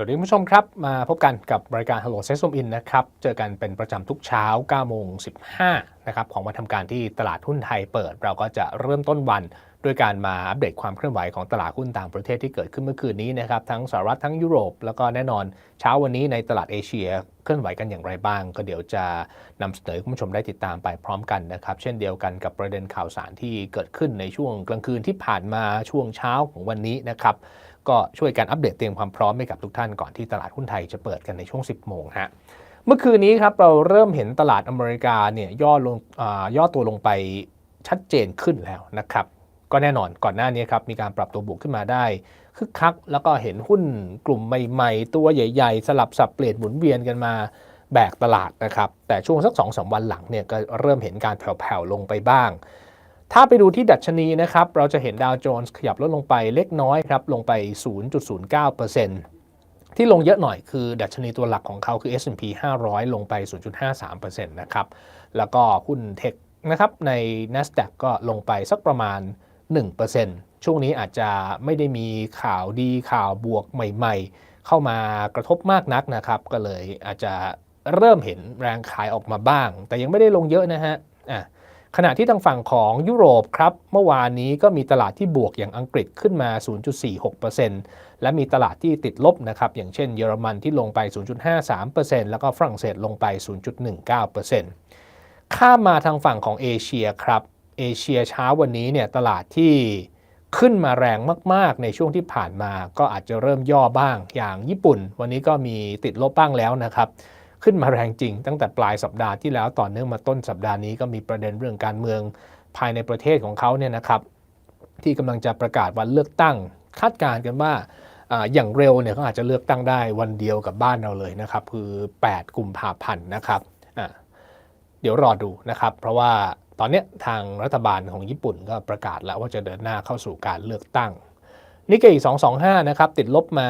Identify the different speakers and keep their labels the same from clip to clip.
Speaker 1: สวัสดีผู้ชมครับ มาพบกันกับรายการ Hello s e s o m In นะครับ เจอกันเป็นประจำทุกเช้า9โมง15นะครับของวันทำการที่ตลาดหุ้นไทยเปิด เราก็จะเริ่มต้นวันด้วยการมาอัปเดตความเคลื่อนไหวของตลาดหุ้นต่างประเทศที่เกิดขึ้นเมื่อคืนนี้นะครับทั้งสหรัฐทั้งยุโรป แล้วก็แน่นอนเช้าวันนี้ในตลาดเอเชียเคลื่อนไหวกันอย่างไรบ้าง ก็เดี๋ยวจะนำเสนอคุณผู้ชมได้ติดตามไปพร้อมกันนะครับ เช่นเดียวกันกับประเด็นข่าวสารที่เกิดขึ้นในช่วงกลางคืนที่ผ่านมาช่วงเช้าของวันนี้นะครับ ก็ช่วยกันอัปเดตเตรียมความพร้อมให้กับทุกท่านก่อนที่ตลาดหุ้นไทยจะเปิดกันในช่วง 10 โมงฮะเมื่อคืนนี้ครับเราเริ่มเห็นตลาดอเมริกาเนี่ยย่อลงอาย่อตัวลงไปชัดเจนขึ้นแล้วนะครับ ก็แน่นอนก่อนหน้านี้ครับมีการปรับตัวบวกขึ้นมาได้คึกคัก แล้วก็เห็นหุ้นกลุ่มใหม่ ๆ ตัวใหญ่ ๆ สลับสับเปลี่ยนหมุนเวียนกันมาแบกตลาดนะครับ แต่ช่วงสัก2อสวันหลังเนี่ยก็เริ่มเห็นการแผ่วๆลงไปบ้าง ถ้าไปดูที่ดัชนีนะครับ เราจะเห็นดาวโจนส์ขยับลดลงไปเล็กน้อยครับ ลงไป 0.09%ที่ลงเยอะหน่อยคือ ดัชนีตัวหลักของเขาคือ S&P 500 ลงไป 0.53%นะครับ แล้วก็หุ้นเทคนะครับใน NASDAQ ก็ลงไปสักประมาณ 1%ช่วงนี้อาจจะไม่ได้มีข่าวดีข่าวบวกใหม่ๆ เข้ามากระทบมากนักนะครับ ก็เลยอาจจะเริ่มเห็นแรงขายออกมาบ้าง แต่ยังไม่ได้ลงเยอะนะฮะอะ ขณะที่ทางฝั่งของยุโรปครับ เมื่อวานนี้ก็มีตลาดที่บวกอย่างอังกฤษขึ้นมา 0.46%และมีตลาดที่ติดลบนะครับ อย่างเช่นเยอรมันที่ลงไป 0.53%แล้วก็ฝรั่งเศสลงไป 0.19%ข้ามาทางฝั่งของเอเชียครับ เอเชียเช้าวันนี้เนี่ยตลาดที่ขึ้นมาแรงมาก ๆ ในช่วงที่ผ่านมา ก็อาจจะเริ่มย่อบ้าง อย่างญี่ปุ่น วันนี้ก็มีติดลบบ้างแล้วนะครับ ขึ้นมาแรงจริง ตั้งแต่ปลายสัปดาห์ที่แล้วต่อเนื่องมาต้นสัปดาห์นี้ก็มีประเด็นเรื่องการเมืองภายในประเทศของเขาเนี่ยนะครับ ที่กำลังจะประกาศวันเลือกตั้ง คาดการณ์กันว่าอย่างเร็วเนี่ยเขาอาจจะเลือกตั้งได้วันเดียวกับบ้านเราเลยนะครับ คือ 8กุมภาพันธ์นะครับเดี๋ยวรอดูนะครับ เพราะว่าตอนนี้ทางรัฐบาลของญี่ปุ่นก็ประกาศแล้วว่าจะเดินหน้าเข้าสู่การเลือกตั้งนิกเกอี225 นะครับ ติดลบมา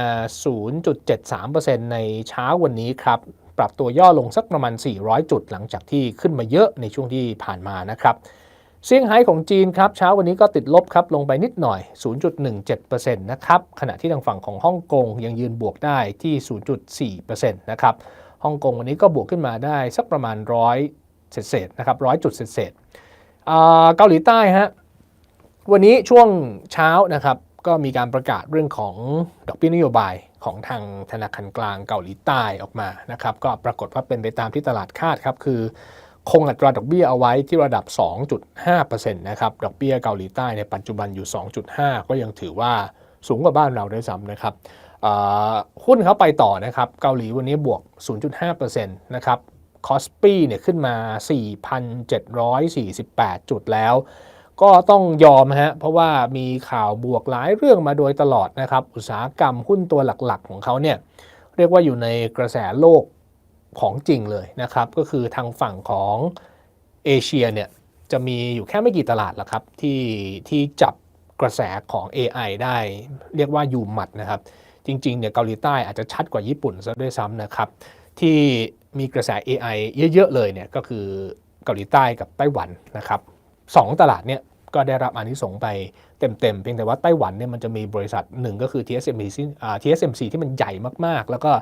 Speaker 1: 0.73%ในเช้าวันนี้ครับ ปรับตัวย่อลงสักประมาณ 400 จุดหลังจากที่ขึ้นมาเยอะในช่วงที่ผ่านมานะครับเซี่ยงไฮ้ของจีนครับเช้าวันนี้ก็ติดลบครับลงไปนิดหน่อย 0.17%นะครับขณะที่ทางฝั่งของฮ่องกงยังยืนบวกได้ที่ 0.4%นะครับฮ่องกงวันนี้ก็บวกขึ้นมาได้สักประมาณ100เศษๆนะครับ100จุดเศษๆอ่าเกาหลีใต้ฮะวันนี้ช่วงเช้านะครับ ก็มีการประกาศเรื่องของดอกเบี้ยนโยบายของทางธนาคารกลางเกาหลีใต้ออกมานะครับ ก็ปรากฏว่าเป็นไปตามที่ตลาดคาดครับ คือคงอัตราดอกเบี้ยเอาไว้ที่ระดับ 2.5%นะครับ ดอกเบี้ยเกาหลีใต้ในปัจจุบันอยู่ 2.5 ก็ยังถือว่าสูงกว่าบ้านเราด้วยซ้ำนะครับหุ้นเขาไปต่อนะครับ เกาหลีวันนี้บวก 0.5%นะครับคอสปีเนี่ยขึ้นมา 4,748 จุดแล้ว ก็ต้องยอมฮะเพราะว่ามีข่าวบวกหลายเรื่องมาโดยตลอดนะครับ อุตสาหกรรมหุ้นตัวหลักๆ ของเขาเนี่ยเรียกว่าอยู่ในกระแสโลกของจริงเลยนะครับ ก็คือทางฝั่งของเอเชียเนี่ยจะมีอยู่แค่ไม่กี่ตลาดละครับที่ที่จับกระแสของ AI ได้เรียกว่าอยู่หมัดนะครับ จริงๆเนี่ยเกาหลีใต้อาจจะชัดกว่าญี่ปุ่นซะด้วยซ้ำนะครับ ที่มีกระแส AI เยอะๆเลยเนี่ยก็คือเกาหลีใต้กับไต้หวันนะครับ สองตลาดเนี่ยก็ได้รับอานิสงส์ไปเต็มๆ เพียงแต่ว่าไต้หวันเนี่ยมันจะมีบริษัทหนึ่งก็คือ TSMC ที่อ่า TSMC ที่มันใหญ่มากๆ แล้วก็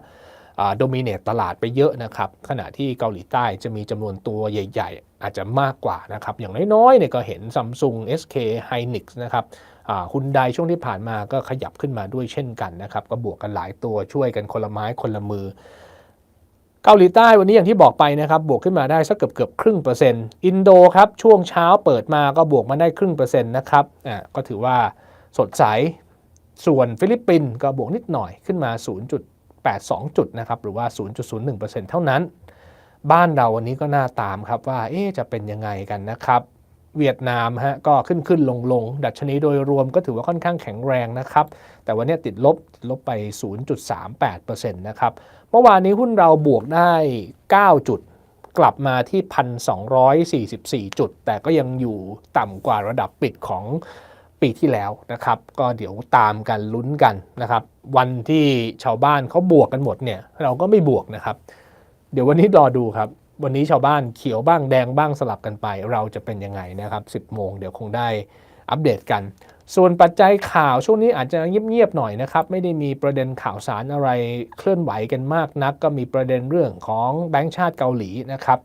Speaker 1: โดมิเนตตลาดไปเยอะนะครับ ขณะที่เกาหลีใต้จะมีจำนวนตัวใหญ่ ๆ อาจจะมากกว่านะครับ อย่างน้อยๆเนี่ยก็เห็น Samsung SK Hynix นะครับฮุนไดช่วงที่ผ่านมาก็ขยับขึ้นมาด้วยเช่นกันนะครับ ก็บวกกันหลายตัวช่วยกันคนละไม้คนละมือ เกาหลีใต้วันนี้อย่างที่บอกไปนะครับบวกขึ้นมาได้สักเกือบเกือบครึ่งเปอร์เซ็นต์อินโดครับช่วงเช้าเปิดมาก็บวกมาได้ครึ่งเปอร์เซ็นต์นะครับอ่าก็ถือว่าสดใสส่วนฟิลิปปินส์ก็บวกนิดหน่อยขึ้นมา 0.82 จุดนะครับหรือว่า 0.01%เท่านั้น บ้านเราวันนี้ก็น่าตามครับว่าเอ๊จะเป็นยังไงกันนะครับ เวียดนามฮะก็ขึ้นขึ้นลงลงดัชนีโดยรวมก็ถือว่าค่อนข้างแข็งแรงนะครับ แต่วันนี้ติดลบติดลบไป 0.38%นะครับ เมื่อวานนี้หุ้นเราบวกได้ 9 จุดกลับมาที่ 1,244 จุด แต่ก็ยังอยู่ต่ำกว่าระดับปิดของปีที่แล้วนะครับ ก็เดี๋ยวตามกันลุ้นกันนะครับ วันที่ชาวบ้านเขาบวกกันหมดเนี่ย เราก็ไม่บวกนะครับ เดี๋ยววันนี้รอดูครับ วันนี้ชาวบ้านเขียวบ้างแดงบ้างสลับกันไป เราจะเป็นยังไงนะครับ 10 โมงเดี๋ยวคงได้อัปเดตกัน ส่วนปัจจัยข่าวช่วงนี้อาจจะเงียบๆหน่อยนะครับ ไม่ได้มีประเด็นข่าวสารอะไรเคลื่อนไหวกันมากนัก ก็มีประเด็นเรื่องของแบงก์ชาติเกาหลีนะครับ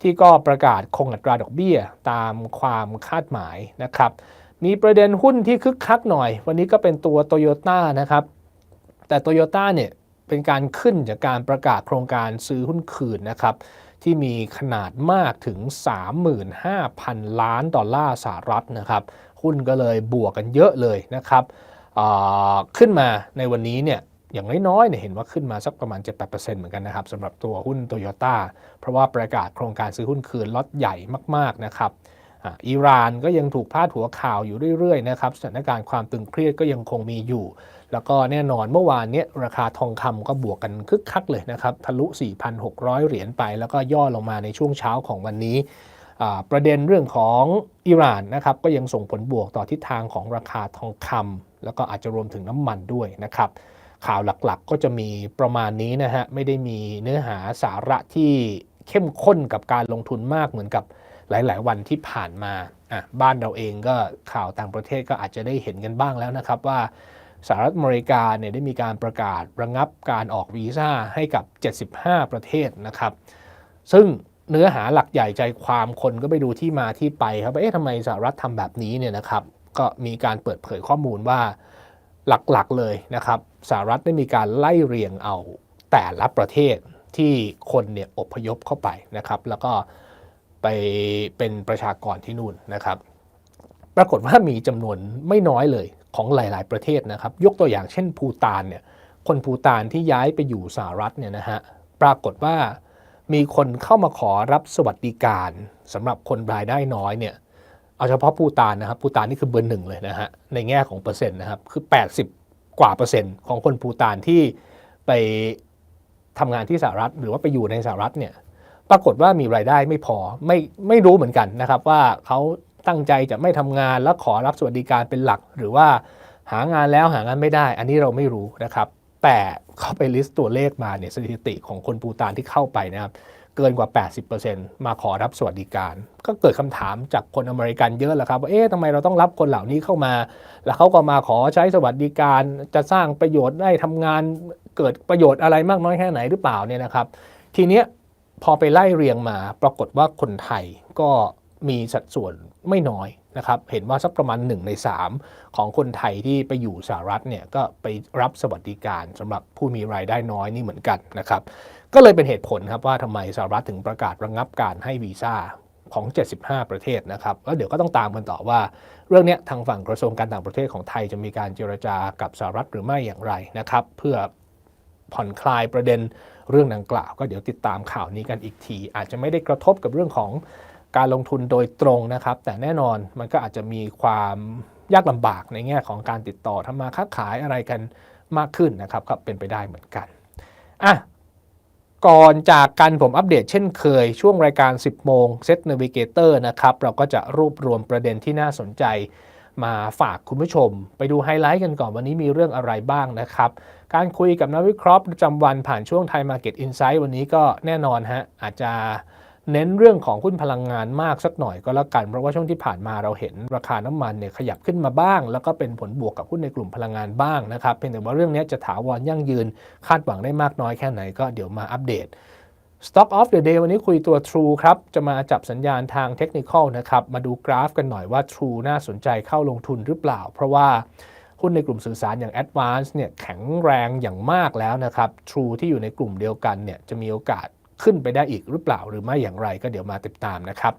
Speaker 1: ที่ก็ประกาศคงอัตราดอกเบี้ยตามความคาดหมายนะครับ มีประเด็นหุ้นที่คึกคักหน่อย วันนี้ก็เป็นตัวโตโยต้านะครับ แต่โตโยต้าเนี่ยเป็นการขึ้นจากการประกาศโครงการซื้อหุ้นคืนนะครับ ที่มีขนาดมากถึง 35,000 ล้านดอลลาร์สหรัฐนะครับหุ้นก็เลยบวกกันเยอะเลยนะครับขึ้นมาในวันนี้เนี่ยอย่างน้อยๆเนี่ยเห็นว่าขึ้นมาสักประมาณ 7-8%เหมือนกันนะครับสำหรับตัวหุ้นโตโยต้าเพราะว่าประกาศโครงการซื้อหุ้นคืนล็อตใหญ่มากๆนะครับ อิหร่านก็ยังถูกพาดหัวข่าวอยู่เรื่อยๆนะครับสถานการณ์ความตึงเครียดก็ยังคงมีอยู่ แล้วก็แน่นอนเมื่อวานนี้ราคาทองคำก็บวกกันคึกคักเลยนะครับทะลุ 4,600 เหรียญไป แล้วก็ย่อลงมาในช่วงเช้าของวันนี้ประเด็นเรื่องของอิหร่านนะครับก็ยังส่งผลบวกต่อทิศทางของราคาทองคำแล้วก็อาจจะรวมถึงน้ำมันด้วยนะครับข่าวหลักๆก็จะมีประมาณนี้นะฮะไม่ได้มีเนื้อหาสาระที่เข้มข้นกับการลงทุนมากเหมือนกับ หลาย ๆ วันที่ผ่านมาอะบ้านเราเองก็ข่าวต่างประเทศก็อาจจะได้เห็นกันบ้างแล้วนะครับว่าสหรัฐอเมริกาเนี่ยได้มีการประกาศระงับการออกวีซ่าให้กับ 75 ประเทศนะครับ ซึ่งเนื้อหาหลักใหญ่ใจความคนก็ไปดูที่มาที่ไปครับว่าเอ๊ะทำไมสหรัฐทำแบบนี้เนี่ยนะครับ ก็มีการเปิดเผยข้อมูลว่าหลักๆเลยนะครับสหรัฐได้มีการไล่เรียงเอาแต่ละประเทศที่คนเนี่ยอพยพเข้าไปนะครับ แล้วก็ ไปเป็นประชากรที่นู่นนะครับ ปรากฏว่ามีจำนวนไม่น้อยเลยของหลาย ๆ ประเทศนะครับ ยกตัวอย่างเช่นภูตานเนี่ยคนภูตานที่ย้ายไปอยู่สหรัฐเนี่ยนะฮะปรากฏว่ามีคนเข้ามาขอรับสวัสดิการสำหรับคนรายได้น้อยเนี่ยเอาเฉพาะปูตานนะครับปูตานนี่คือเบอร์หนึ่งเลยนะฮะในแง่ของเปอร์เซ็นต์นะครับคือ 80 กว่าเปอร์เซ็นต์ของคนปูตานที่ไปทำงานที่สหรัฐหรือว่าไปอยู่ในสหรัฐเนี่ย ปรากฏว่ามีรายได้ไม่พอไม่ไม่รู้เหมือนกันนะครับ ว่าเขาตั้งใจจะไม่ทำงานแล้วขอรับสวัสดิการเป็นหลัก หรือว่าหางานแล้วหางานไม่ได้ อันนี้เราไม่รู้นะครับ แต่เขาไปลิสต์ตัวเลขมาเนี่ยสถิติของคนปูตานที่เข้าไปนะครับเกินกว่า 80%มาขอรับสวัสดิการ ก็เกิดคำถามจากคนอเมริกันเยอะแหละครับว่าเอ๊ะทำไมเราต้องรับคนเหล่านี้เข้ามา แล้วเขาก็มาขอใช้สวัสดิการจะสร้างประโยชน์ได้ทำงานเกิดประโยชน์อะไรมากน้อยแค่ไหนหรือเปล่าเนี่ยนะครับ ทีเนี้ย พอไปไล่เรียงมาปรากฏว่าคนไทยก็มีสัดส่วนไม่น้อยนะครับ เห็นว่าสักประมาณ 1 ใน 3 ของคนไทยที่ไปอยู่สหรัฐเนี่ยก็ไปรับสวัสดิการสำหรับผู้มีรายได้น้อยนี่เหมือนกันนะครับ ก็เลยเป็นเหตุผลครับว่าทำไมสหรัฐถึงประกาศระงงับการให้วีซ่าของ 75 ประเทศนะครับ แล้วเดี๋ยวก็ต้องตามกันต่อว่า เรื่องนี้ทางฝั่งกระทรวงการต่างประเทศของไทยจะมีการเจรจากับสหรัฐหรือไม่อย่างไรนะครับ เพื่อผ่อนคลายประเด็น เรื่องดังกล่าว ก็เดี๋ยวติดตามข่าวนี้กันอีกที อาจจะไม่ได้กระทบกับเรื่องของการลงทุนโดยตรงนะครับ แต่แน่นอนมันก็อาจจะมีความยากลำบากในแง่ของการติดต่อทำมาค้าขายอะไรกันมากขึ้นนะครับก็เป็นไปได้เหมือนกันอะก่อนจากกันผมอัปเดตเช่นเคย ช่วงรายการ 10 โมงเซตเนวิเกเตอร์นะครับ เราก็จะรวบรวมประเด็นที่น่าสนใจ มาฝากคุณผู้ชม ไปดูไฮไลท์กันก่อนวันนี้มีเรื่องอะไรบ้างนะครับ การคุยกับนักวิเคราะห์ประจำวันผ่านช่วงไทยมาร์เก็ตอินไซต์วันนี้ก็แน่นอนฮะอาจจะเน้นเรื่องของหุ้นพลังงานมากสักหน่อยก็แล้วกัน เพราะว่าช่วงที่ผ่านมาเราเห็นราคาน้ำมันเนี่ยขยับขึ้นมาบ้าง แล้วก็เป็นผลบวกกับหุ้นในกลุ่มพลังงานบ้างนะครับเพียงแต่ว่าเรื่องนี้จะถาวรยั่งยืนคาดหวังได้มากน้อยแค่ไหนก็เดี๋ยวมาอัปเดต Stock of the day วันนี้คุยตัว True ครับ จะมาจับสัญญาณทางเทคนิคนะครับ มาดูกราฟกันหน่อยว่า True น่าสนใจเข้าลงทุนหรือเปล่า เพราะว่าหุ้นในกลุ่มสื่อสารอย่าง Advance เนี่ยแข็งแรงอย่างมากแล้วนะครับ True ที่อยู่ในกลุ่มเดียวกันเนี่ยจะมีโอกาสขึ้นไปได้อีกหรือเปล่า หรือไม่อย่างไรก็เดี๋ยวมาติดตามนะครับ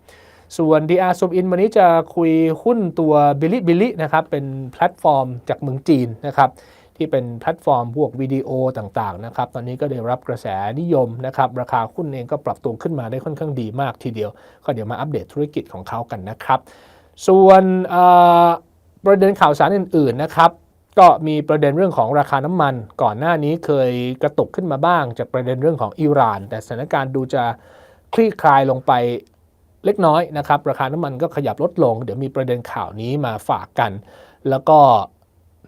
Speaker 1: ส่วน DR Zoom In วันนี้จะคุยหุ้นตัว Bilibili นะครับเป็นแพลตฟอร์มจากเมืองจีนนะครับ ที่เป็นแพลตฟอร์มพวกวิดีโอต่างๆนะครับตอนนี้ก็ได้รับกระแสนิยมนะครับราคาหุ้นเองก็ปรับตัวขึ้นมาได้ค่อนข้างดีมากทีเดียว ก็เดี๋ยวมาอัปเดตธุรกิจของเขากันนะครับ ส่วนประเด็นข่าวสารอื่นๆนะครับก็มีประเด็นเรื่องของราคาน้ำมัน ก่อนหน้านี้เคยกระตุกขึ้นมาบ้าง จากประเด็นเรื่องของอิหร่าน แต่สถานการณ์ดูจะคลี่คลายลงไปเล็กน้อยนะครับ ราคาน้ำมันก็ขยับลดลง เดี๋ยวมีประเด็นข่าวนี้มาฝากกัน แล้วก็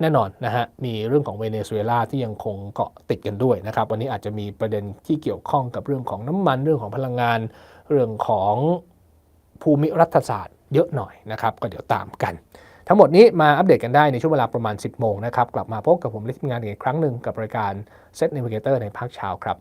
Speaker 1: แน่นอนนะฮะมีเรื่องของเวเนซุเอลาที่ยังคงเกาะติดกันด้วยนะครับ วันนี้อาจจะมีประเด็นที่เกี่ยวข้องกับเรื่องของน้ำมันเรื่องของพลังงาน เรื่องของภูมิรัฐศาสตร์เยอะหน่อยนะครับ ก็เดี๋ยวตามกัน ทั้งหมดนี้มาอัปเดตกันได้ในช่วงเวลาประมาณ 10 โมงนะครับ กลับมาพบกับผมและทีมงานอีกครั้งหนึ่งกับรายการ Set Navigator ในภาคเช้าครับ